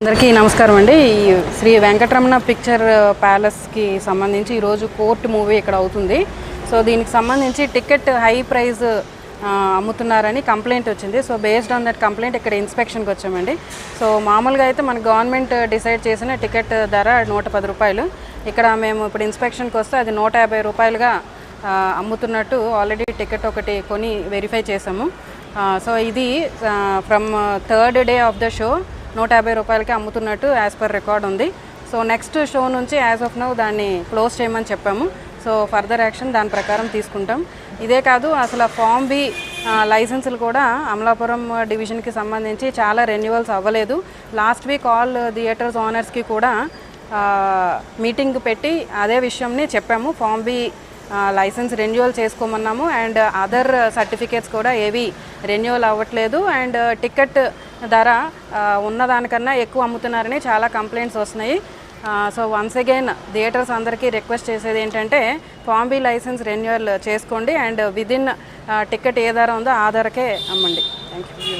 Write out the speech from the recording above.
అందరికీ నమస్కారం అండి. ఈ శ్రీ వెంకటరమణ పిక్చర్ ప్యాలెస్కి సంబంధించి ఈరోజు కోర్టు మూవీ ఇక్కడ అవుతుంది. సో దీనికి సంబంధించి టికెట్ హై ప్రైజ్ అమ్ముతున్నారని కంప్లైంట్ వచ్చింది. So based on that complaint ఇక్కడ ఇన్స్పెక్షన్కి వచ్చామండి. సో మామూలుగా అయితే మన గవర్నమెంట్ డిసైడ్ చేసిన టికెట్ ధర నూట పది రూపాయలు. ఇక్కడ మేము ఇప్పుడు ఇన్స్పెక్షన్కి వస్తే అది నూట యాభై రూపాయలుగా అమ్ముతున్నట్టు ఆల్రెడీ టికెట్ ఒకటి కొని వెరిఫై చేసాము సో ఇది from third day of the show నూట యాభై రూపాయలకి అమ్ముతున్నట్టు యాజ్ పర్ రికార్డ్ ఉంది. సో నెక్స్ట్ షో నుంచి యాజ్ ఆఫ్ నౌ దాన్ని క్లోజ్ చేయమని చెప్పాము. సో ఫర్దర్ యాక్షన్ దాని ప్రకారం తీసుకుంటాం. ఇదే కాదు అసలు ఫామ్ బి లైసెన్సులు కూడా అమలాపురం డివిజన్కి సంబంధించి చాలా రెన్యువల్స్ అవ్వలేదు. లాస్ట్ వీక్ ఆల్ థియేటర్స్ ఓనర్స్కి కూడా మీటింగ్ పెట్టి అదే విషయంని చెప్పాము. ఫామ్ బి లైసెన్స్ రెన్యువల్ చేసుకోమన్నాము. అండ్ అదర్ సర్టిఫికేట్స్ కూడా ఏవి రెన్యువల్ అవ్వట్లేదు. అండ్ టికెట్ ధర ఉన్నదానికన్నా ఎక్కువ అమ్ముతున్నారని చాలా కంప్లైంట్స్ వస్తున్నాయి. సో వన్స్ అగైన్ థియేటర్స్ అందరికీ రిక్వెస్ట్ చేసేది ఏంటంటే ఫామ్ లైసెన్స్ రెన్యువల్ చేసుకోండి అండ్ విదిన్ టికెట్ ఏ ధర ఉందో ఆ ధరకే అమ్మండి. Thank you